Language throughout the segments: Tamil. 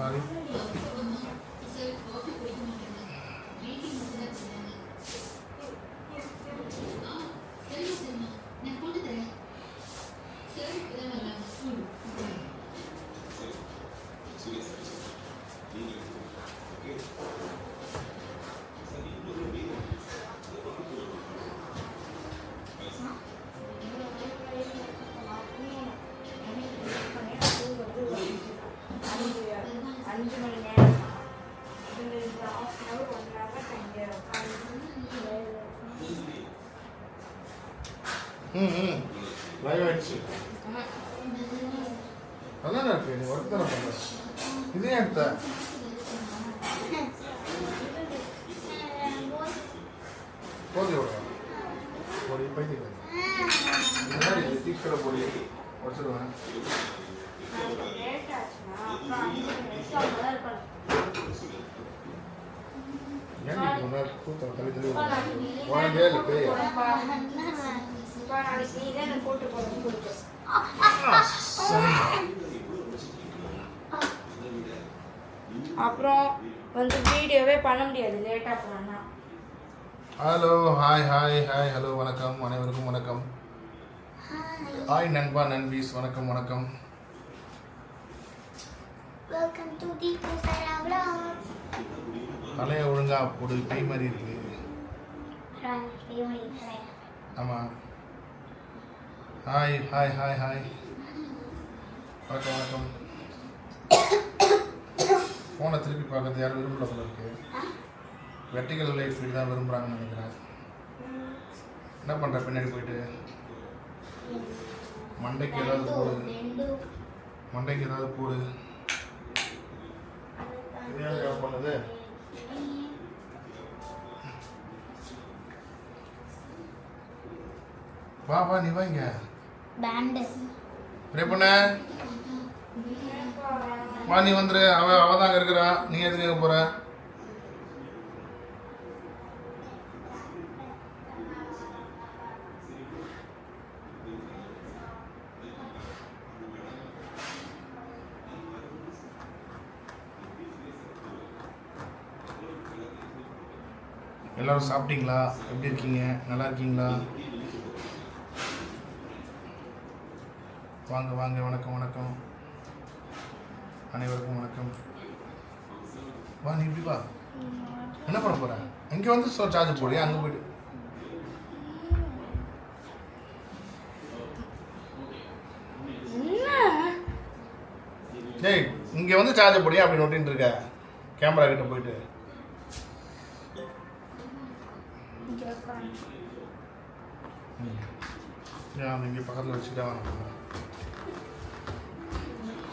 சாரி ம் ம். லைவ் ஆயிடுச்சு. அதான் இருக்கு நீ ஒர்க் தானே பண்ண இதே எடுத்த? போதி விடுறேன் பொடி பைத்தியம் முன்னாடி தீக்கிற பொடி வச்சுருவேன் ஏன் நீ முன்னாடி தள்ளி தள்ளி இப்போ நாளைக்கு நீ தான் எனக்கு போட்டு போகணும் கொடுத்து அப்புறம் வந்து வீடியோவே பண்ண முடியாது லேட்டாக போனா hello hi hi hi hello வணக்கம். அனைவருக்கும் வணக்கம். ஹாய் நண்பா நண்பீஸ் வணக்கம் வணக்கம். தலையை ஒழுங்கா போடு கை மாதிரி இருக்கு. ஆமாம் ஹாய் ஹாய் ஹாய் ஹாய் வணக்கம் வணக்கம். ஃபோனை திருப்பி பார்க்கறது யாரும் விரும்பல போல இருக்கு. வெர்டிகல் லைஃப் ஃபீல்டு தான் விரும்புகிறாங்கன்னு நினைக்கிறேன். என்ன பண்ணுற பின்னாடி போயிட்டு. மண்டைக்கு ஏதாவது போடு. மண்டைக்கு ஏதாவது போடு. பண்ணது? வா வா நீ வா இங்க Band. பண்ண? வா நீ வந்துரு. அவ அவ தான் இருக்கிறா. நீ எதுக்கு இங்க போற? எல்லாரும் சாப்பிட்டீங்களா? எப்படி இருக்கீங்க? நல்லா இருக்கீங்களா? வாங்க வாங்க வணக்கம் வணக்கம். அனைவருக்கும் வணக்கம். வா நீ இப்படி வா. என்ன பண்ண போற? இங்க வந்து சோ சார்ஜ் போடு அங்க போயிட்டு. டேய் இங்க வந்து சார்ஜ் போடியா அப்படி நோட்டின்னு இருக்க. கேமரா கிட்ட போயிட்டு. இங்கே பக்கத்தில் வச்சுட்டா வாங்க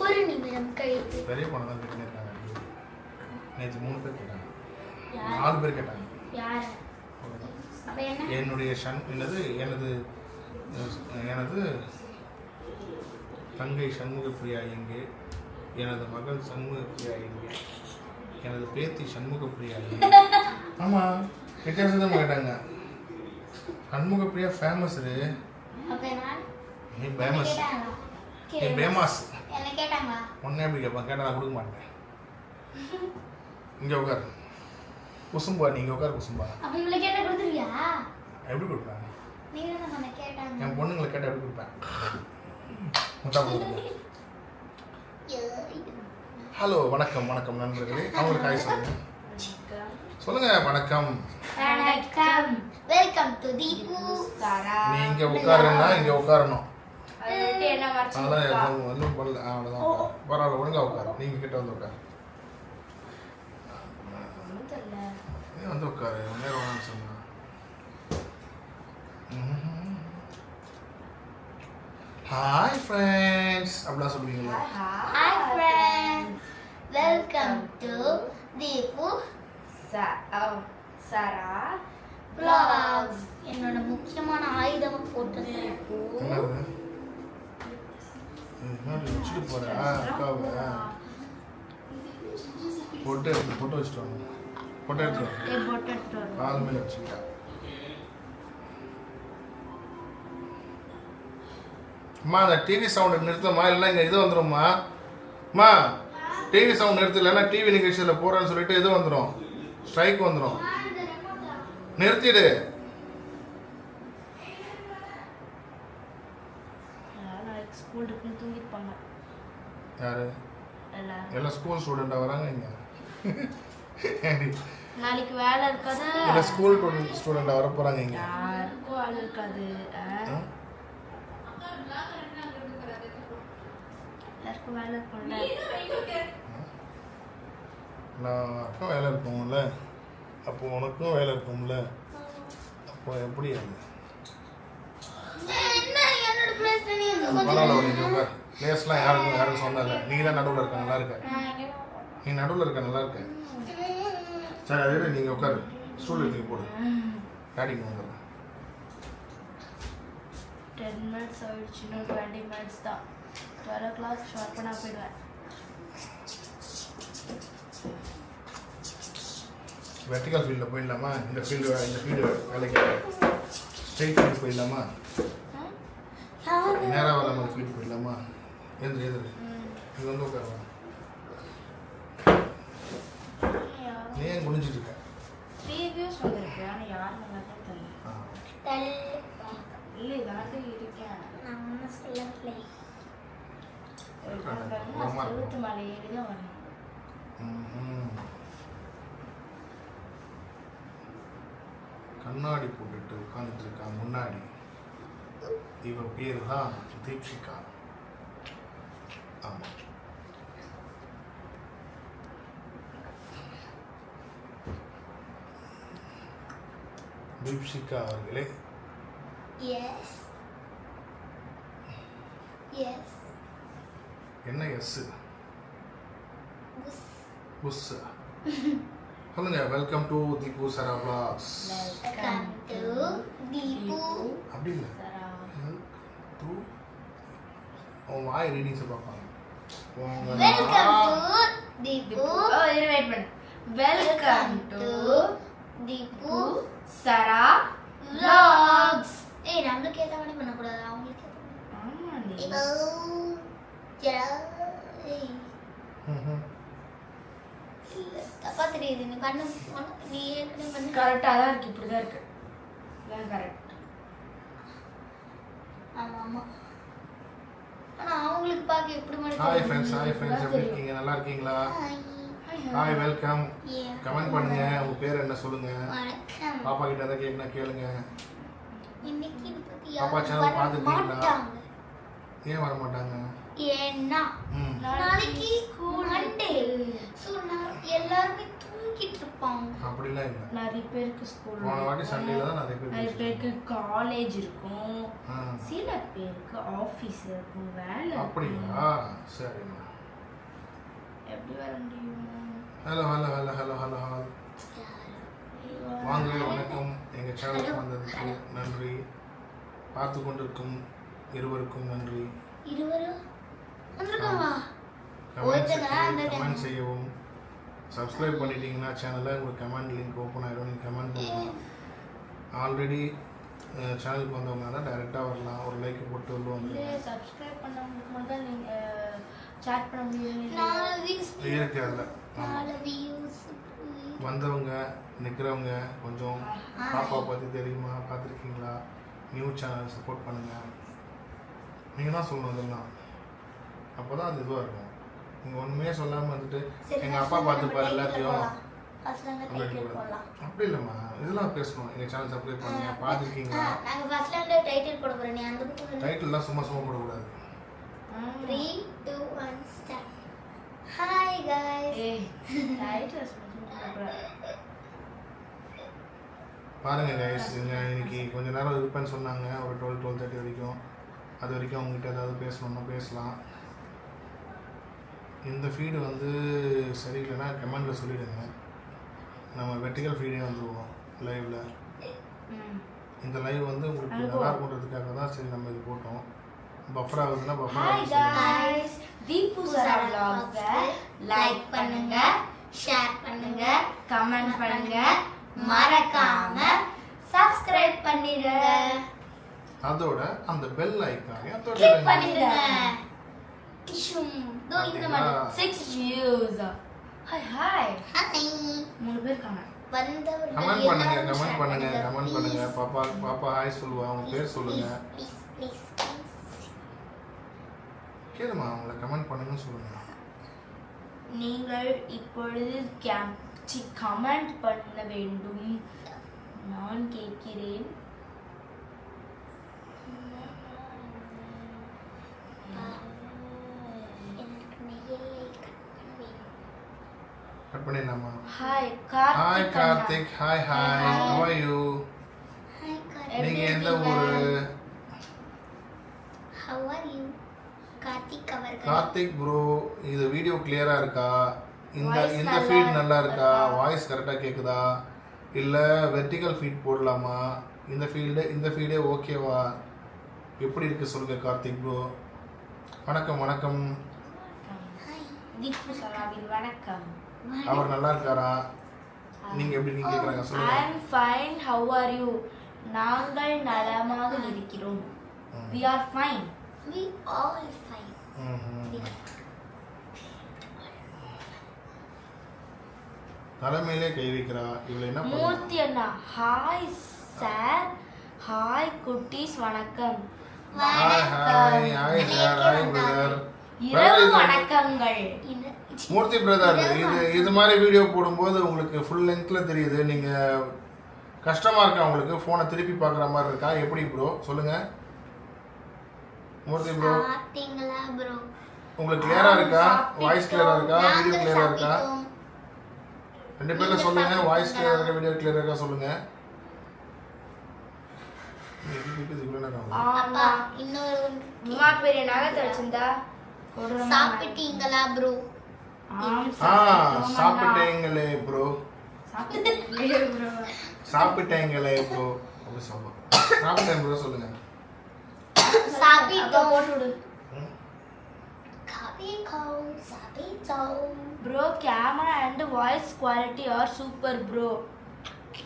ஒரு நிமிடம் கழித்து. பெரிய பொண்ணு தான் இருக்காங்க. நேற்று மூணு பேர் கேட்டாங்க. நாலு பேர் கேட்டாங்க. யார்? என்னுடைய சன் என்னது? எனது எனது தங்கை சண்முகப்பிரியா எங்கே? எனது மகள் சண்முகப்பிரியா எங்கே? எனது பேத்தி சண்முகப்பிரியா எங்கே? ஆமாம் வித்தியாசம் கேட்டாங்க. சண்முகப்பிரியா ஃபேமஸ் நீ ஃபேமஸ் நீ ஃபேமஸ் என்ன? கேட்டாங்களா ஒன்னே எப்படி கேட்பான்? கேட்டால் நான் கொடுக்க மாட்டேன். இங்கே உட்கார். குசும்பா நீ இங்கே உட்கார் குசும்பா. கொடுத்துருவியா? எப்படி கொடுப்பேன்? நீங்க தான் சொன்ன கேட்டாங்க. என் பொண்ணுங்களை கேட்டால் எப்படி கொடுப்பேன்? முட்டா கொடுப்பேன் ஹலோ வணக்கம் வணக்கம் நண்பர்களே. அவங்களுக்கு ஹாய் சொல்லுங்க. சொல்லுங்க வணக்கம். வணக்கம். வெல்கம் டு தீபு சாரா நீ இங்க உட்காருன்னா இங்க உட்காரணும். அதெல்லாம்? எதுவும் ஒன்றும் பண்ணல. ஆ, அவ்வளோதான் உட்காரு. பரவாயில்ல ஒழுங்கா உட்காரு. நீங்க கிட்ட வந்து உட்காரு. நீ வந்து உட்காரு. நேரம் வேணாம்னு சொன்னா. ஹாய் ஃப்ரெண்ட்ஸ் அப்படிலாம் சொல்லுவீங்களா hi friends welcome to Deepu Sara என்னோட முக்கியமான ஆயுதம் என்னடி வச்சுட்டு போற ஆ, அக்காவை. பொட்டு எடுத்து பொட்டு வச்சுட்டு வாங்க. பொட்டு வாங்க எடுத்துட்டு வருவா. நாலு மேல வச்சுக்கிட்டா அம்மா அந்த டிவி சவுண்ட் நிறுத்தம்மா இல்லைன்னா இங்கே இது வந்துடும்மா அம்மா டிவி சவுண்ட் நிறுத்து இல்லைன்னா டிவி நிகழ்ச்சியில் போகிறேன்னு சொல்லிட்டு இது வந்துடும் ஸ்ட்ரைக் வந்துடும் நிறுத்திடு. நாளைக்கு ஸ்கூல் இருக்குன்னு தூங்கிருப்பாங்க யாரு? எல்லாம் ஸ்கூல் ஸ்டூடெண்டாக வராங்க இங்கே. நாளைக்கு வேலை இருக்காது. இல்லை ஸ்கூல் ஸ்டூடெண்டாக வர போகிறாங்க இங்கே. யாருக்கும் வேலை இருக்காது? எல்லாருக்கும் வேலை இருக்கும்ல. நான் அக்கா வேலை இருக்கும்ல. அப்போ உனக்கும் வேலை இருக்கும்ல. அப்போ எப்படி அது என்ன என்னோட பிளேஸ்ல நீ வந்து பரவாயில்ல ஒரு உட்கார். பிளேஸ்லாம் யாருக்கும் யாரும் சொன்னதில்ல நீ தான் நடுவில் இருக்க நல்லா இருக்க. நீ நடுவில் இருக்க நல்லா இருக்க. சரி அதை நீங்கள் உட்காரு. ஸ்டூல் எடுத்து போடு. டேடிங்க வந்துடுறேன். டென் மினிட்ஸ் ஆயிடுச்சு இன்னும் டுவெண்ட்டி மினிட்ஸ் தான். டுவெல் ஓ கிளாக் ஷார்ப்பாக நான் போயிடுவேன் வெர்டிக்கல் ஃபீல்டில் போயிடலாமா? இந்த ஃபீல்டு இந்த ஃபீல்டு வேலைக்கு ஸ்ட்ரெயிட் போயிடலாமா? நேராக வர மாதிரி ஃபீல்டு போயிடலாமா? எந்திரி எந்திரி இது வந்து உட்காருவா நீ ஏன் குனிஞ்சிட்டு இருக்க? ரிவ்யூஸ் வந்திருக்கு ஆனால் யார் நல்லா தான் தெரியல. ஆ ஓகே. தள்ளுப்பா. இல்லை இதாட்டு இருக்கேன். நான் ஒன்றும் சொல்லவில்லை. ஆமா. செலுத்து மலை ஏறி தான் வரணும். கண்ணாடி போட்டுட்டு உட்காந்துட்டு இருக்கா முன்னாடி? இவ பேரு தான் தீப்ஷிகா ஆமா தீப்ஷிகா அவர்களே எஸ் எஸ் என்ன எஸ் புஸ் சொல்லுங்க welcome to Deepu Sara vlogs welcome to Deepu அப்படி இல்லை உன் வாய் ரீடிங்ஸை பார்ப்பாங்க வெல்கம் நா- டு தீபு ஓ இரு வெயிட் பண்ணு welcome to Deepu Sara vlogs. ஏய் நம்மளுக்கு ஏத்த மாதிரி பண்ணக்கூடாது? அவங்களுக்கு ஏத்த மாதிரி. ஆமாண்டி. இப்போ ஜா ஏய். தப்பா தெரியுது. நீ பண்ணு. நீ ஏற்கனவே பண்ணு. கரெக்டாக தான் இருக்கு. இப்படி தான் இருக்கு கரெக்ட் ஆமா ஆமா. ஆனா அவங்களுக்கு பார்க்க எப்படி மாதிரி ஹாய்? ஃப்ரெண்ட்ஸ் ஹாய் ஃப்ரெண்ட்ஸ் எப்படி இருக்கீங்க? நல்லா இருக்கீங்களா? Hi welcome. கமெண்ட் பண்ணுங்க. உங்க பேர் என்ன சொல்லுங்க? பாப்பா கிட்ட எதாவது கேட்கணும் கேளுங்க. பாப்பா வர பார்த்துருக்கீங்களா? ஏன் வர மாட்டாங்க? ஏன்னா ம். நாளைக்கு மண்டே ஸோ எல்லாருமே தூங்கிட்டு இருப்பாங்க. அப்படிலாம் இல்லை. நிறைய பேருக்கு ஸ்கூல் போன வாட்டி சண்டேல தான் நிறைய பேர் நிறைய பேருக்கு. காலேஜ் இருக்கும். ஆ. சில பேருக்கு ஆஃபீஸ் இருக்கும் வேலை அப்படியா. சரிம்மா. எப்படி வர முடியும்? Hello hello hello hello hello hello வாங்க வணக்கம். எங்கள் சேனலுக்கு வந்ததுக்கு நன்றி. பார்த்து கொண்டிருக்கும் இருவருக்கும் நன்றி. இருவரும் கமெண்ட் செய்யவும் சப்ஸ்கிரைப் பண்ணிட்டீங்கன்னா சேனலை உங்களுக்கு கமெண்ட் லிங்க் ஓப்பன் ஆயிடும் நீங்கள் கமெண்ட் பண்ணலாம் ஆல்ரெடி சேனலுக்கு வந்தவங்க தான் டைரெக்டாக வரலாம். ஒரு லைக் போட்டு வந்துருங்க சப்ஸ்கிரைப் பண்ணவங்களுக்கு மட்டும் நீங்கள் சேட் பண்ண முடியும். இருக்கு அதில் வந்தவங்க நிற்கிறவங்க கொஞ்சம் பாப்பா பற்றி தெரியுமா? பார்த்துருக்கீங்களா? நியூ சேனல் சப்போர்ட் பண்ணுங்கள் நீங்கள் தான் சொல்லணும் இதெல்லாம் அப்போ தான் அது இதுவாக இருக்கும். நீங்கள் ஒன்றுமே சொல்லாமல் வந்துட்டு எங்கள் அப்பா பார்த்துப்பாரு எல்லாத்தையும் அப்படி இல்லைம்மா. இதெல்லாம் பேசணும். எங்கள் சேனல் சப்ஸ்கிரைப் பண்ணுங்க. பார்த்துருக்கீங்களா? டைட்டில் போட அந்த டைட்டில்லாம் சும்மா சும்மா போடக்கூடாது. Three two one start hi. பாருங்க கைஸ் இன்னைக்கு கொஞ்ச நேரம் இருப்பேன்னு சொன்னாங்க. ஒரு டுவெல் டுவெல் தேர்ட்டி வரைக்கும். அது வரைக்கும் அவங்ககிட்ட ஏதாவது பேசணும்னா பேசலாம். இந்த ஃபீடு வந்து சரியில்லைன்னா கமெண்டில் சொல்லிடுங்க. நம்ம வெர்டிகல் ஃபீடே வந்துருவோம் லைவில் இந்த லைவ் வந்து உங்களுக்கு நல்லா இருக்குன்றதுக்காக தான் சரி நம்ம இது போட்டோம். பஃபர் ஆகுதுன்னா பஃபர் தீபு சரா லைக் பண்ணுங்க ஷேர் பண்ணுங்க கமெண்ட் பண்ணுங்க. மறக்காம சப்ஸ்கிரைப் பண்ணிடுங்க அதோட அந்த பெல் ஐக்கானே கிளிக் பண்ணிடுங்க இந்த? மாதிரி six views hi hi hi மூணு பேர் இருக்காங்க. கமெண்ட் பண்ணுங்க கமெண்ட் பண்ணுங்க. கமெண்ட் பண்ணுங்க. பாப்பா பாப்பா ஹாய் சொல்லுவா அவங்க பேர் சொல்லுங்க. கேளுமா அவங்கள கமெண்ட் பண்ணுங்கன்னு சொல்லுங்க. நீங்கள் இப்பொழுது கேம் கமெண்ட் பண்ண வேண்டும். நான் கேட்கிறேன். பண்ணிடலாமா hi hi Karthik Karthik hi hi Hi. how are you? Hi, Karthik. எப்படி நீங்க எந்த? ஊரு? How are you? கார்த்திக் அவர்கள். கார்த்திக் ப்ரோ இது வீடியோ கிளியரா இருக்கா? இந்த இந்த ஃபீட் நல்லா இருக்கா? வாய்ஸ் கரெக்டா கேக்குதா? இல்ல வெர்டிகல் ஃபீட் போடலாமா? இந்த ஃபீல்டு இந்த ஃபீடே ஓகேவா எப்படி இருக்கு சொல்லுங்க கார்த்திக் ப்ரோ வணக்கம் வணக்கம். வணக்கம். அவர் நல்லா இருக்காரா நீங்க எப்படி நீங்க கேக்குறாங்க? ஐ சொல்லுங்க. Am fine how are you நாங்கள் நலமாக இருக்கிறோம். We are fine We all fine. ம்ஹும். We are தலைமையிலே கை வைக்கிறா? இவளை என்ன? மூர்த்தி அண்ணா. ஹாய் சார் ஹாய் குட்டீஸ் வணக்கம். Hi hi hi sir hi brother இரவு வணக்கங்கள். மூர்த்தி பிரதர் இது இது மாதிரி வீடியோ போடும்போது உங்களுக்கு ஃபுல் லென்த்ல தெரியுது. நீங்க கஷ்டமா இருக்கா உங்களுக்கு? ஃபோனை திருப்பி பார்க்குற மாதிரி இருக்கா? எப்படி ப்ரோ சொல்லுங்க. மூர்த்தி ப்ரோ? உங்களுக்கு கிளியரா இருக்கா. வாய்ஸ் கிளியரா இருக்கா? வீடியோ நாங்கள் கிளியரா இருக்கா. ரெண்டு பேர்ல சொல்லுங்க. வாய்ஸ்? கிளியரா இருக்கா? வீடியோ கிளியரா இருக்கா? சொல்லுங்க. இன்னொரு பெரிய நகத்தை வச்சிருந்தா சாப்பிட்டீங்களா bro? ஆ. சாப்பிட்டேங்களே ப்ரோ சாப்பிட்டீங்களே ப்ரோ அப்படி சாப்பிட்டேன் சாப்பிட்டேன் ப்ரோ சொல்லுங்க. சாப்பிட்டோம். போட்டு விடு. Bro camera and voice quality are super bro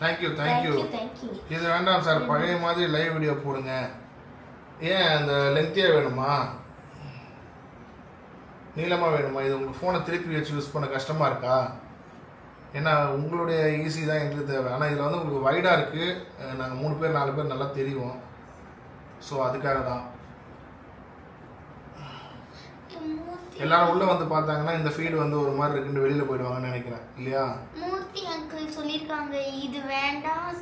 thank you thank you thank you thank you இது வேண்டாம் சார் பழைய மாதிரி லைவ் வீடியோ போடுங்க. ஏன் அந்த லென்த்தியாக வேணுமா? நீளமாக வேணுமா? இது உங்கள் ஃபோனை திருப்பி வச்சு யூஸ் பண்ண கஷ்டமாக இருக்கா? ஏன்னா உங்களுடைய ஈஸி தான் எங்களுக்கு தேவை. ஆனால் இதில் வந்து உங்களுக்கு வைடாக இருக்குது நாங்கள் மூணு பேர் நாலு பேர் நல்லா தெரியும் ஸோ அதுக்காக தான். எல்லாரும் உள்ளே வந்து பார்த்தாங்கன்னா இந்த ஃபீடு வந்து ஒரு மாதிரி இருக்குன்னு வெளியில் போயிடுவாங்கன்னு நினைக்கிறேன். இல்லையா? மூர்த்தி அங்கிள் சொல்லிருக்காங்க இது வேண்டாம்.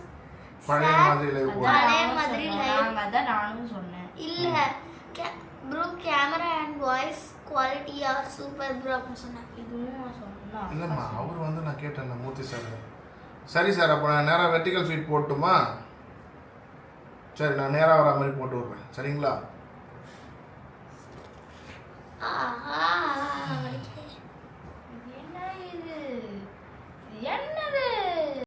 பழைய. மாதிரி லைவ் பழைய மாதிரி live. அதான் நானும் சொன்னேன். இல்ல. Bro camera and voice quality super bro அப்படின்னு சொன்னாங்க. இதுவும் சொன்னான் இல்லைம்மா அவர் வந்து நான் கேட்டேன் மூர்த்தி சார் சரி சார் அப்போ நான் நேராக வெர்டிக்கல் ஃபீட் போட்டுமா? சரி நான் நேராக வர மாதிரி போட்டு விட்றேன். சரிங்களா? என்ன இது என்ன